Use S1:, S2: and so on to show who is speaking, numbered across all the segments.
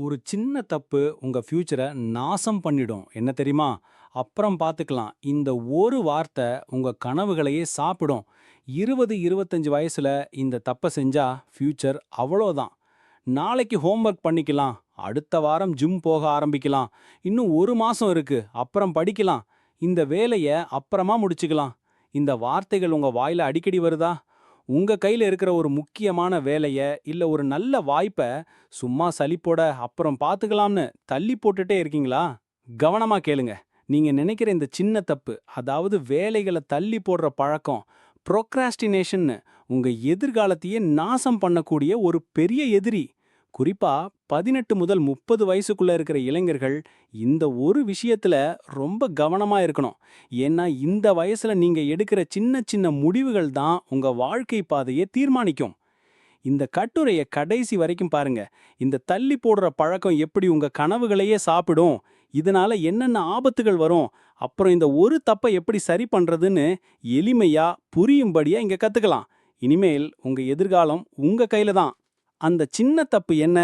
S1: ஒரு சின்ன தப்பு உங்க ஃப்யூச்சரை நாசம் பண்ணிடும். என்ன தெரியுமா? அப்புறம் பார்த்துக்கலாம் இந்த ஒரு வார்த்தை உங்க கனவுகளையே சாப்பிடும். இருபது இருபத்தஞ்சி வயசுல இந்த தப்பை செஞ்சா ஃப்யூச்சர் அவ்வளோதான். நாளைக்கு ஹோம்ஒர்க் பண்ணிக்கலாம். அடுத்த வாரம் ஜிம் போக ஆரம்பிக்கலாம். இன்னும் ஒரு மாசம் இருக்கு. அப்புறம் படிக்கலாம். இந்த வேலையை அப்புறமா முடிச்சுக்கலாம். இந்த வார்த்தைகள் உங்க வாயில அடிக்கடி வருதா? உங்க கையில இருக்கிற ஒரு முக்கியமான வேலைய இல்ல ஒரு நல்ல வாய்ப்ப சும்மா சலிப்போட அப்புறம் பார்த்துக்கலாம்னு தள்ளி போட்டுட்டே இருக்கீங்களா? கவனமா கேளுங்க. நீங்க நினைக்கிற இந்த சின்ன தப்பு அதாவது வேலைகளை தள்ளி போடுற பழக்கம் ப்ரோக்ராஸ்டினேஷன்னு உங்க எதிர்காலத்தையே நாசம் பண்ணக்கூடிய ஒரு பெரிய எதிரி. குறிப்பா பதினெட்டு முதல் முப்பது வயசுக்குள்ள இருக்கிற இளைஞர்கள் இந்த ஒரு விஷயத்துல ரொம்ப கவனமா இருக்கணும். ஏன்னா இந்த வயசுல நீங்க எடுக்கிற சின்ன சின்ன முடிவுகள் தான் உங்க வாழ்க்கை பாதையை தீர்மானிக்கும். இந்த கட்டுரையை கடைசி வரைக்கும் பாருங்க. இந்த தள்ளி போடுற பழக்கம் எப்படி உங்க கனவுகளையே சாப்பிடும்? இதனால என்னென்ன ஆபத்துகள் வரும்? அப்புறம் இந்த ஒரு தப்பை எப்படி சரி பண்றதுன்னு எளிமையா புரியும்படியா இங்க கத்துக்கலாம். இனிமேல் உங்க எதிர்காலம் உங்க கையில தான். அந்த சின்ன தப்பு என்ன?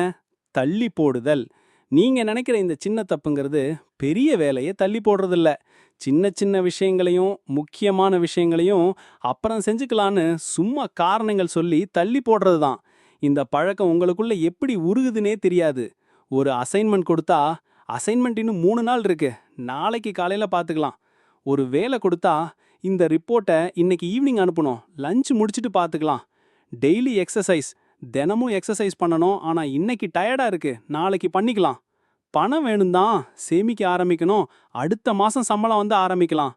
S1: தள்ளி போடுதல். நீங்க நினைக்கிற இந்த சின்ன தப்புங்கிறது பெரிய வேலையை தள்ளி போடுறதில்ல. சின்ன சின்ன விஷயங்களையும் முக்கியமான விஷயங்களையும் அப்புறம் செஞ்சுக்கலான்னு சும்மா காரணங்கள் சொல்லி தள்ளி போடுறது தான். இந்த பழக்கம் உங்களுக்குள்ள எப்படி உருகுதுன்னே தெரியாது. ஒரு அசைன்மெண்ட் கொடுத்தா அசைன்மெண்ட் இன்னும் மூணு நாள் இருக்கு. நாளைக்கு காலையில பார்த்துக்கலாம் ஒரு வேலை கொடுத்தா இந்த ரிப்போர்ட்டை இன்னைக்கு ஈவினிங் அனுப்பணும். லஞ்ச் முடிச்சுட்டு பார்த்துக்கலாம் டெய்லி எக்ஸசைஸ். தினமும் எக்ஸசைஸ் பண்ணணும். ஆனா இன்னைக்கு டயர்டா இருக்கு. நாளைக்கு பண்ணிக்கலாம். பணம் வேணும் தான் சேமிக்க ஆரம்பிக்கணும். அடுத்த மாசம் சம்பளம் வந்து ஆரம்பிக்கலாம்.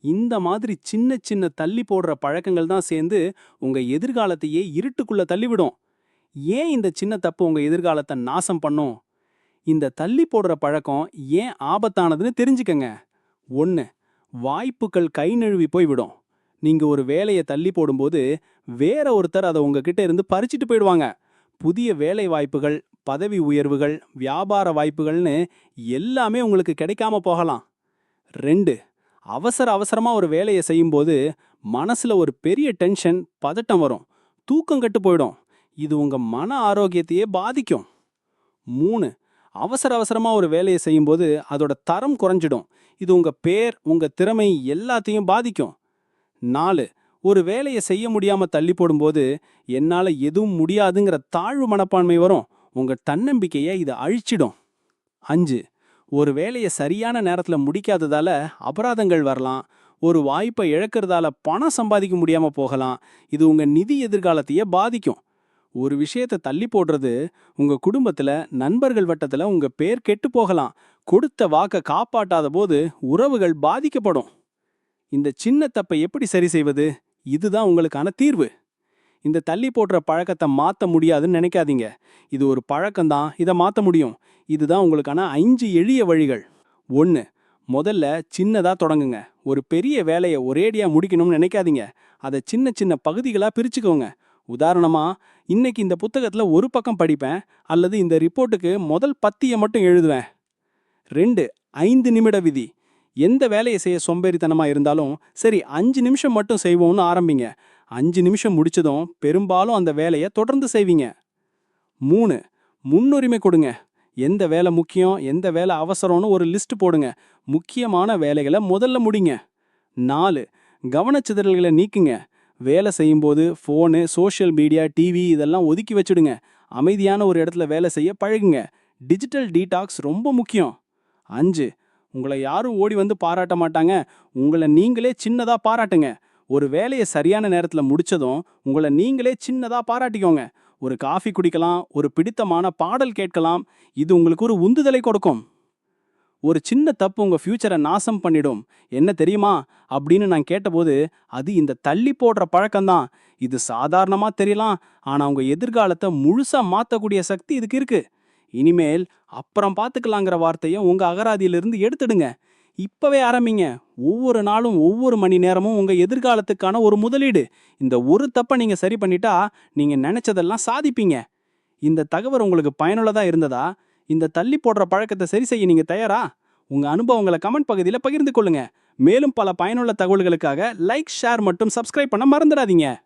S1: இந்த மாதிரி சின்ன சின்ன தள்ளி போடுற பழக்கங்கள் தான் சேர்ந்து உங்க எதிர்காலத்தையே இருட்டுக்குள்ள தள்ளிவிடும். ஏன் இந்த சின்ன தப்பு உங்க எதிர்காலத்தை நாசம் பண்ணும்? இந்த தள்ளி போடுற பழக்கம் ஏன் ஆபத்தானதுன்னு தெரிஞ்சுக்கங்க. ஒன்று வாய்ப்புகள் கை நழுவி போய்விடும். நீங்க ஒரு வேலையை தள்ளி போடும்போது வேற ஒருத்தர் அதை உங்ககிட்ட இருந்து பறிச்சிட்டு போயிடுவாங்க. புதிய வேலை வாய்ப்புகள் பதவி உயர்வுகள் வியாபார வாய்ப்புகள்னு எல்லாமே உங்களுக்கு கிடைக்காம போகலாம். ரெண்டு அவசர அவசரமா ஒரு வேலையை செய்யும்போது மனசுல ஒரு பெரிய டென்ஷன் பதட்டம் வரும். தூக்கம் கட்டு போயிடும். இது உங்க மன ஆரோக்கியத்தையே பாதிக்கும். மூணு அவசர அவசரமா ஒரு வேலையை செய்யும்போது அதோட தரம் குறைஞ்சிடும். இது உங்க பேர் உங்க திறமை எல்லாத்தையும் பாதிக்கும். நாலு ஒரு வேலையை செய்ய முடியாம தள்ளி போடும்போது என்னால எதுவும் முடியாதுங்கிற தாழ்வு மனப்பான்மை வரும். உங்க தன்னம்பிக்கையை இதை அழிச்சிடும். அஞ்சு ஒரு வேலையை சரியான நேரத்துல முடிக்காததால அபராதங்கள் வரலாம். ஒரு வாய்ப்பை இழக்கிறதால பணம் சம்பாதிக்க முடியாம போகலாம். இது உங்க நிதி எதிர்காலத்தையே பாதிக்கும். ஒரு விஷயத்தை தள்ளி போடுறது உங்க குடும்பத்துல நண்பர்கள் வட்டத்துல உங்க பேர் கெட்டு போகலாம். கொடுத்த வாக்க காப்பாட்டாத போது உறவுகள் பாதிக்கப்படும். இந்த சின்ன தப்பை எப்படி சரி செய்வது? இதுதான் உங்களுக்கான தீர்வு. இந்த தள்ளி போடுற பழக்கத்தை மாத்த முடியாதுன்னு நினைக்காதீங்க. இது ஒரு பழக்கம்தான். இதை மாத்த முடியும். இதுதான் உங்களுக்கான அஞ்சு எளிய வழிகள். ஒன்று முதல்ல சின்னதா தொடங்குங்க. ஒரு பெரிய வேலையை ஒரேடியா முடிக்கணும்னு நினைக்காதீங்க. அதை சின்ன சின்ன பகுதிகளா பிரிச்சுக்கோங்க. உதாரணமா இன்னைக்கு இந்த புத்தகத்துல ஒரு பக்கம் படிப்பேன் அல்லது இந்த ரிப்போர்ட்டுக்கு முதல் பத்தியை மட்டும் எழுதுவேன். ரெண்டு ஐந்து நிமிட விதி. எந்த வேலையை செய்ய சோம்பேறித்தனமா இருந்தாலும் சரி அஞ்சு நிமிஷம் மட்டும் செய்வோம்னு ஆரம்பிங்க. அஞ்சு நிமிஷம் முடிச்சதும் பெரும்பாலும் அந்த வேலையை தொடர்ந்து செய்வீங்க. மூணு முன்னுரிமை கொடுங்க. எந்த வேலை முக்கியம் எந்த வேலை அவசரம்னு ஒரு லிஸ்ட் போடுங்க. முக்கியமான வேலைகளை முதல்ல முடிங்க. நாலு கவனச்சிதறல்களை நீக்குங்க. வேலை செய்யும்போது ஃபோனு சோஷியல் மீடியா டிவி இதெல்லாம் ஒதுக்கி வச்சுடுங்க. அமைதியான ஒரு இடத்துல வேலை செய்ய பழகுங்க. டிஜிட்டல் டீடாக்ஸ் ரொம்ப முக்கியம். அஞ்சு உங்களை யாரும் ஓடி வந்து பாராட்ட மாட்டாங்க. உங்களை நீங்களே சின்னதாக பாராட்டுங்க. ஒரு வேலையை சரியான நேரத்தில் முடிச்சதும் உங்களை நீங்களே சின்னதாக பாராட்டிக்கோங்க. ஒரு காஃபி குடிக்கலாம் ஒரு பிடித்தமான பாடல் கேட்கலாம் இது உங்களுக்கு ஒரு உந்துதலை கொடுக்கும். ஒரு சின்ன தப்பு உங்க ஃப்யூச்சரை நாசம் பண்ணிடும். என்ன தெரியுமா? அப்படின்னு நான் கேட்டபோது அது இந்த தள்ளி போடுற பழக்கம்தான். இது சாதாரணமாக தெரியலாம் ஆனால் உங்கள் எதிர்காலத்தை முழுசா மாற்றக்கூடிய சக்தி இதுக்கு இருக்குது இனிமேல் அப்புறம் பார்த்துக்கலாங்கிற வார்த்தையை உங்கள் அகராதியிலிருந்து எடுத்துடுங்க. இப்போவே ஆரம்பிங்க. ஒவ்வொரு நாளும் ஒவ்வொரு மணி நேரமும் உங்கள் எதிர்காலத்துக்கான ஒரு முதலீடு. இந்த ஒரு தப்பை நீங்கள் சரி பண்ணிட்டா நீங்கள் நினச்சதெல்லாம் சாதிப்பீங்க. இந்த தகவல் உங்களுக்கு பயனுள்ளதாக இருந்ததா? இந்த தள்ளி போடுற பழக்கத்தை சரி செய்ய நீங்கள் தயாரா? உங்கள் அனுபவங்களை கமெண்ட் பகுதியில் பகிர்ந்து கொள்ளுங்கள் மேலும் பல பயனுள்ள தகவல்களுக்காக லைக் ஷேர் மற்றும் சப்ஸ்கிரைப் பண்ண மறந்துடாதீங்க.